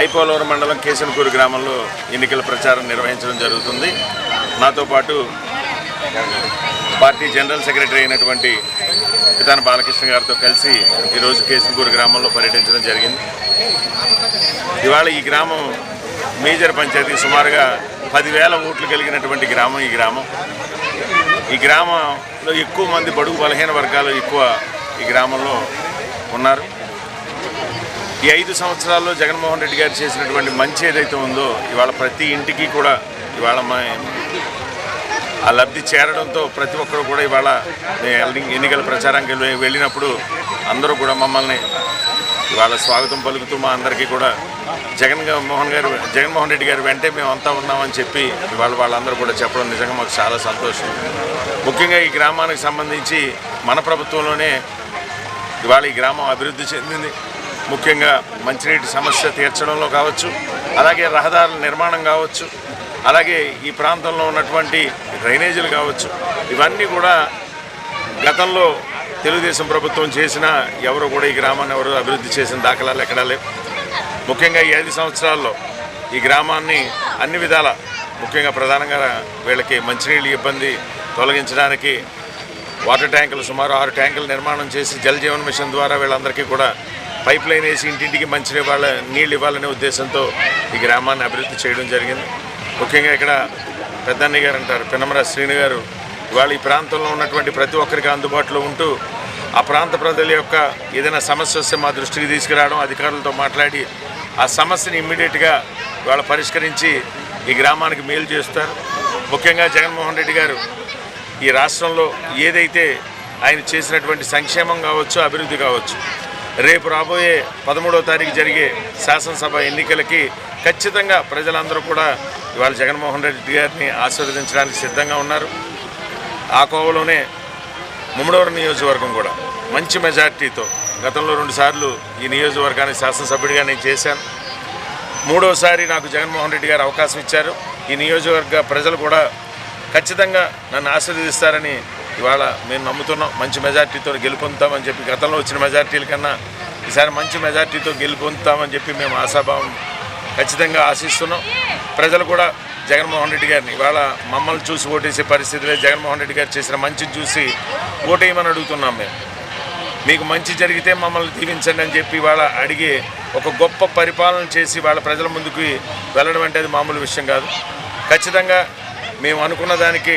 ఐపోలవరం మండలం కేశనకూరు గ్రామంలో ఎన్నికల ప్రచారం నిర్వహించడం జరుగుతుంది. నాతో పాటు పార్టీ జనరల్ సెక్రటరీ అయినటువంటి పితాన బాలకృష్ణ గారితో కలిసి ఈరోజు కేశనకూరు గ్రామంలో పర్యటించడం జరిగింది. ఇవాళ ఈ గ్రామం మేజర్ పంచాయతీ సుమారుగా పదివేల ఓట్లు కలిగినటువంటి గ్రామం ఈ గ్రామం. ఈ గ్రామంలో ఎక్కువ మంది బడుగు బలహీన వర్గాలు ఎక్కువ ఈ గ్రామంలో ఉన్నారు. ఈ ఐదు సంవత్సరాల్లో జగన్మోహన్ రెడ్డి గారు చేసినటువంటి మంచి ఏదైతే ఉందో ఇవాళ ప్రతి ఇంటికి కూడా ఇవాళ మా ఆ లబ్ధి చేరడంతో ప్రతి ఒక్కరు కూడా ఇవాళ ఎన్నికల ప్రచారానికి వెళ్ళి- వెళ్ళినప్పుడు అందరూ కూడా మమ్మల్ని ఇవాళ స్వాగతం పలుకుతూ మా అందరికీ కూడా జగన్ మోహన్ గారు జగన్మోహన్ రెడ్డి గారు వెంటే మేము అంతా ఉన్నామని చెప్పి ఇవాళ వాళ్ళందరూ కూడా చెప్పడం నిజంగా మాకు చాలా సంతోషం. ముఖ్యంగా ఈ గ్రామానికి సంబంధించి మన ప్రభుత్వంలోనే ఇవాళ ఈ గ్రామం అభివృద్ధి చెందింది. ముఖ్యంగా మంచినీటి సమస్య తీర్చడంలో కావచ్చు అలాగే రహదారుల నిర్మాణం కావచ్చు అలాగే ఈ ప్రాంతంలో ఉన్నటువంటి డ్రైనేజీలు కావచ్చు ఇవన్నీ కూడా గతంలో తెలుగుదేశం ప్రభుత్వం చేసిన ఎవరు కూడా ఈ గ్రామాన్ని ఎవరు అభివృద్ధి చేసిన దాఖలాలు ఎక్కడా లేవు. ముఖ్యంగా ఈ ఐదు సంవత్సరాల్లో ఈ గ్రామాన్ని అన్ని విధాల ముఖ్యంగా ప్రధానంగా వీళ్ళకి మంచినీళ్ళ ఇబ్బంది తొలగించడానికి వాటర్ ట్యాంకులు సుమారు ఆరు ట్యాంకులు నిర్మాణం చేసి జల్ జీవన్ మిషన్ ద్వారా వీళ్ళందరికీ కూడా పైప్ లైన్ వేసి ఇంటింటికి మంచి వాళ్ళ నీళ్ళు ఇవ్వాలనే ఉద్దేశంతో ఈ గ్రామాన్ని అభివృద్ధి చేయడం జరిగింది. ముఖ్యంగా ఇక్కడ పెద్దన్నయ్య గారు అంటారు పిన్నమర శ్రీను గారు ఇవాళ ఈ ప్రాంతంలో ఉన్నటువంటి ప్రతి ఒక్కరికి అందుబాటులో ఉంటూ ఆ ప్రాంత ప్రజల యొక్క ఏదైనా సమస్య వస్తే మా దృష్టికి తీసుకురావడం అధికారులతో మాట్లాడి ఆ సమస్యని ఇమ్మీడియట్గా ఇవాళ పరిష్కరించి ఈ గ్రామానికి మేలు చేస్తారు. ముఖ్యంగా జగన్మోహన్ రెడ్డి గారు ఈ రాష్ట్రంలో ఏదైతే ఆయన చేసినటువంటి సంక్షేమం కావచ్చు అభివృద్ధి కావచ్చు. రేపు రాబోయే పదమూడవ తారీఖు జరిగే శాసనసభ ఎన్నికలకి ఖచ్చితంగా ప్రజలందరూ కూడా ఇవాళ జగన్మోహన్ రెడ్డి గారిని ఆశీర్వదించడానికి సిద్ధంగా ఉన్నారు. ఆ కోవలోనే ముమ్మడవరం నియోజకవర్గం కూడా మంచి మెజార్టీతో గతంలో రెండుసార్లు ఈ నియోజకవర్గానికి శాసనసభ్యుడిగా నేను చేశాను. మూడోసారి నాకు జగన్మోహన్ రెడ్డి గారు అవకాశం ఇచ్చారు. ఈ నియోజకవర్గ ప్రజలు కూడా ఖచ్చితంగా నన్ను ఆశీర్వదిస్తారని ఇవాళ మేము నమ్ముతున్నాం మంచి మెజార్టీతో గెలుపొందుతామని చెప్పి గతంలో వచ్చిన మెజార్టీల కన్నా ఈసారి మంచి మెజార్టీతో గెలుపొందుతామని చెప్పి మేము ఆశాభావం ఖచ్చితంగా ఆశిస్తున్నాం. ప్రజలు కూడా జగన్మోహన్ రెడ్డి గారిని ఇవాళ మమ్మల్ని చూసి ఓటేసే పరిస్థితిలో జగన్మోహన్ రెడ్డి గారు చేసిన మంచి చూసి ఓటేయమని అడుగుతున్నాం మేము. మీకు మంచి జరిగితే మమ్మల్ని దీవించండి అని చెప్పి వాళ్ళ అడిగి ఒక గొప్ప పరిపాలన చేసి వాళ్ళ ప్రజల ముందుకు వెళ్ళడం అంటే అది మామూలు విషయం కాదు. ఖచ్చితంగా మేము అనుకున్న దానికి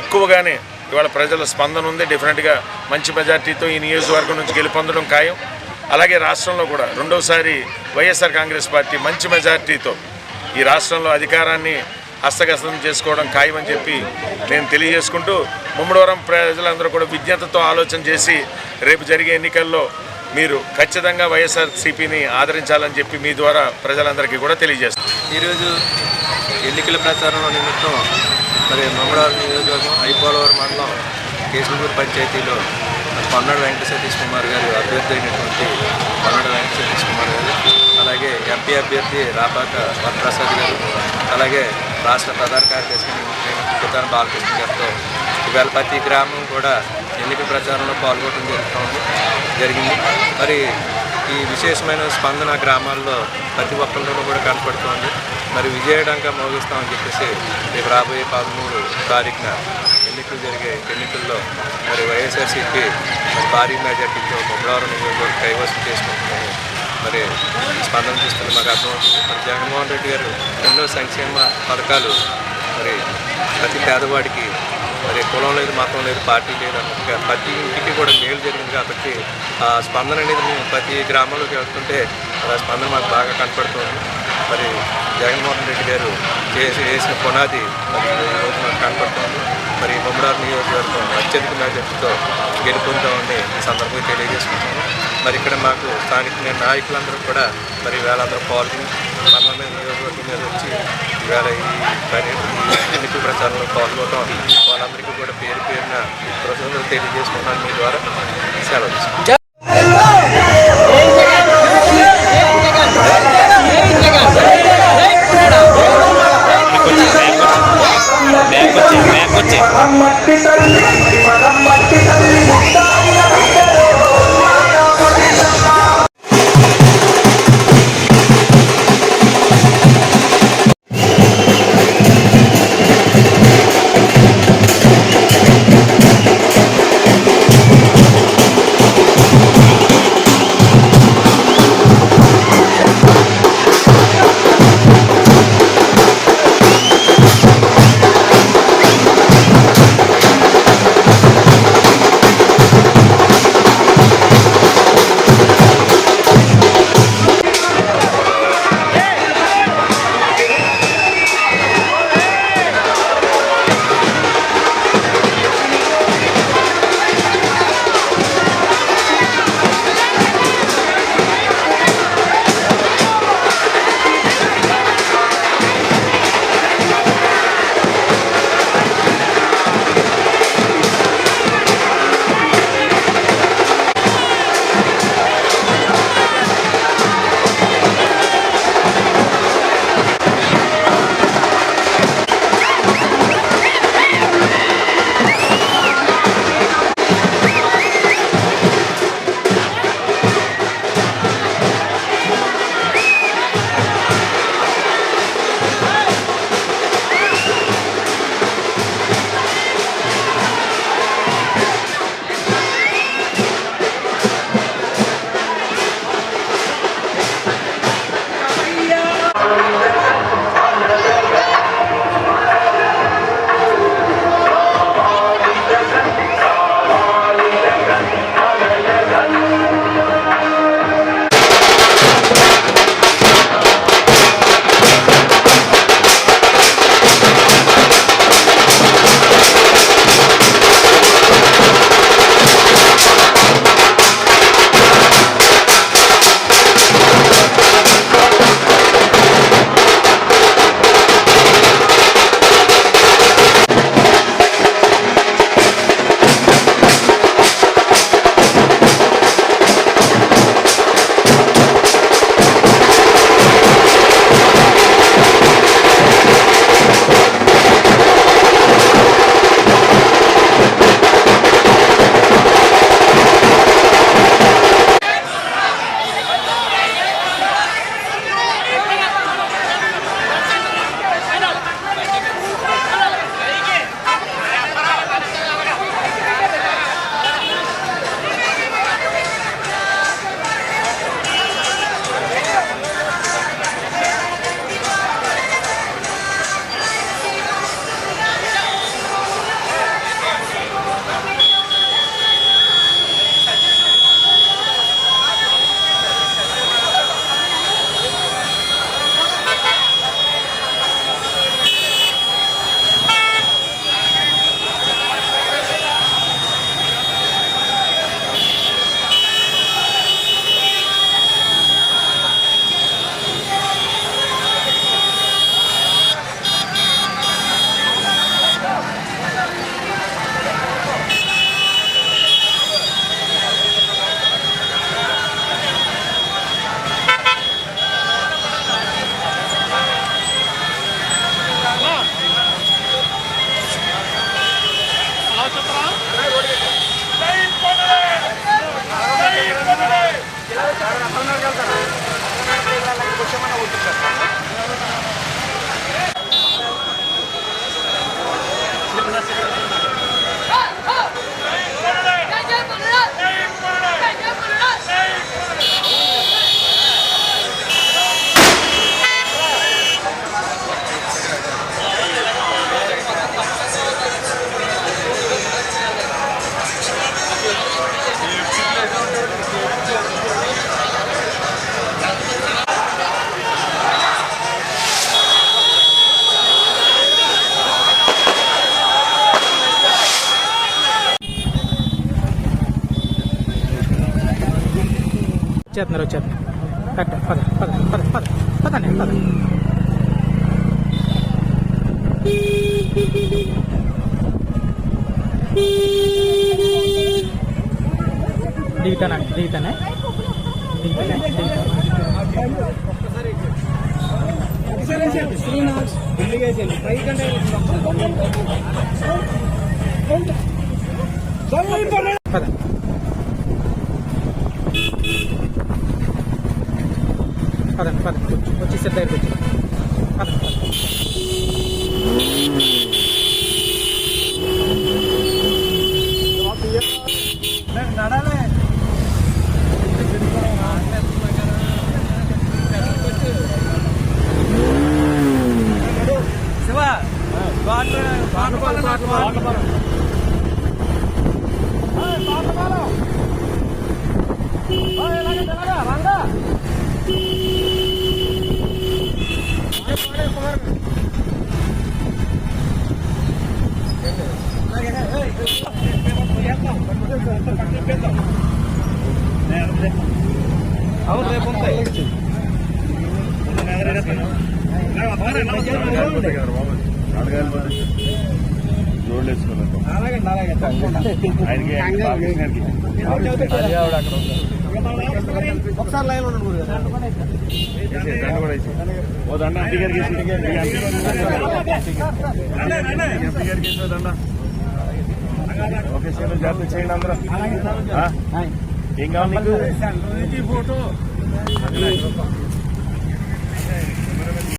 ఎక్కువగానే ఇవాళ ప్రజల స్పందన ఉంది. డెఫినెట్గా మంచి మెజార్టీతో ఈ నియోజకవర్గం నుంచి గెలుపొందడం ఖాయం. అలాగే రాష్ట్రంలో కూడా రెండోసారి వైఎస్ఆర్ కాంగ్రెస్ పార్టీ మంచి మెజార్టీతో ఈ రాష్ట్రంలో అధికారాన్ని హస్తగస్తం చేసుకోవడం ఖాయమని చెప్పి నేను తెలియజేసుకుంటూ ముమ్మడివరం ప్రజలందరూ కూడా విజ్ఞతతో ఆలోచన చేసి రేపు జరిగే ఎన్నికల్లో మీరు ఖచ్చితంగా వైఎస్ఆర్సీపీని ఆదరించాలని చెప్పి మీ ద్వారా ప్రజలందరికీ కూడా తెలియజేస్తాను. ఈరోజు ఎన్నికల ప్రచారంలో నిమిత్తం మరి మంగళవారం నియోజకవర్గం ఐపోలవరం మండలం కేసులూరు పంచాయతీలో పన్నడు వెంకట సతీష్ కుమార్ గారు అభ్యర్థి అయినటువంటి పన్నడు వెంకట సతీష్ కుమార్ గారు అలాగే ఎంపీ అభ్యర్థి రాపాక వరప్రసాద్ గారు అలాగే రాష్ట్ర ప్రధాన కార్యదర్శి పితాన బాలకృష్ణ గారితో ఇవాళ ప్రతి గ్రామం కూడా ఎన్నికల ప్రచారంలో పాల్గొనడం జరుగుతుంది జరిగింది. మరి ఈ విశేషమైన స్పందన గ్రామాల్లో ప్రతి ఒక్కరిలోనూ కూడా కనపడుతోంది. మరి విజయడంగా మోగిస్తామని చెప్పేసి రేపు రాబోయే పదమూడు తారీఖున ఎన్నికలు జరిగే ఎన్నికల్లో మరి వైఎస్ఆర్సీపీ మరి భారీ మెజార్టీతో బొమ్మలవరం నియోజకవర్గం కైవసం చేసుకుంటున్నాము మరి స్పందన చూస్తుంది మాకు అర్థమవుతుంది. మరి జగన్మోహన్ రెడ్డి గారు ఎన్నో సంక్షేమ పథకాలు మరి ప్రతి పేదవాడికి మరి కులం లేదు మతం లేదు పార్టీ లేదు అన్నట్టుగా ప్రతి ఇంటికి కూడా మేలు జరిగింది కాబట్టి ఆ స్పందన అనేది మేము ప్రతి గ్రామంలోకి వెళ్తుంటే ఆ స్పందన మాకు బాగా కనపడుతుంది. మరి జగన్మోహన్ రెడ్డి గారు చేసి వేసిన పునాది మరి ఈ రోజు కనపడుతుంది. మరి బొమ్మడారు నియోజకవర్గం అత్యధిక మెజార్టీతో గెలుపొందామని ఈ సందర్భంగా తెలియజేసుకుంటాము మరి ఇక్కడ మాకు స్థానిక నాయకులందరూ కూడా మరి వేళందరూ పాల్గొని మండలం నియోజకవర్గం మీద వచ్చి ఈవేళ ఈ పని ఎన్నికల ప్రచారంలో పాల్గొనడం వాళ్ళందరికీ కూడా పేరు పేరున కృతజ్ఞతలు తెలియజేసుకున్నాను మీ ద్వారా. సెలవు వచ్చేస్తున్నారు వచ్చేస్తున్నారు కరెక్ట్ పద పద పద పద పదండి పద. దిగుతానండి దిగుతానే దిగుతానే దిగుతాను. పద. పదండి పదండి వచ్చి వచ్చి సిద్ధ దగ్గరికి వచ్చి పద పద రోడ్లు వేసుకున్నాం ఆయనకి బాలకృష్ణ గారికి ఒకసారి లైన్ ఓ దండ ఎంపీ గారికి ఎంపీ గారికి దండ ఓకే సార్ జాగ్రత్త చేయండి అందరూ ఏం కావాలి నీకు